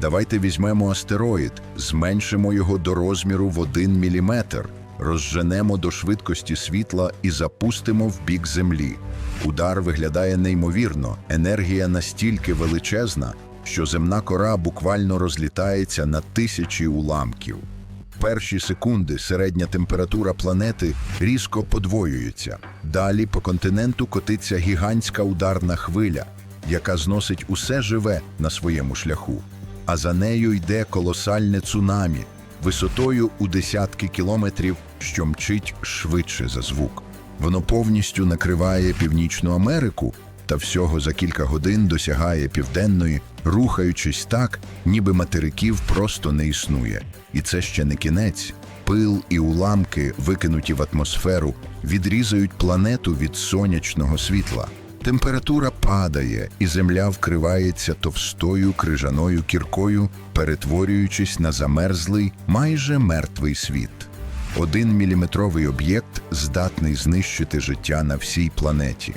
Давайте візьмемо астероїд, зменшимо його до розміру в 1 міліметр, розженемо до швидкості світла і запустимо в бік Землі. Удар виглядає неймовірно, енергія настільки величезна, що земна кора буквально розлітається на тисячі уламків. Перші секунди середня температура планети різко подвоюється. Далі по континенту котиться гігантська ударна хвиля, яка зносить усе живе на своєму шляху. А за нею йде колосальне цунамі висотою у десятки кілометрів, що мчить швидше за звук. Воно повністю накриває Північну Америку та всього за кілька годин досягає південної, рухаючись так, ніби материків просто не існує. І це ще не кінець. Пил і уламки, викинуті в атмосферу, відрізають планету від сонячного світла. Температура падає, і земля вкривається товстою крижаною кіркою, перетворюючись на замерзлий, майже мертвий світ. Один міліметровий об'єкт здатний знищити життя на всій планеті.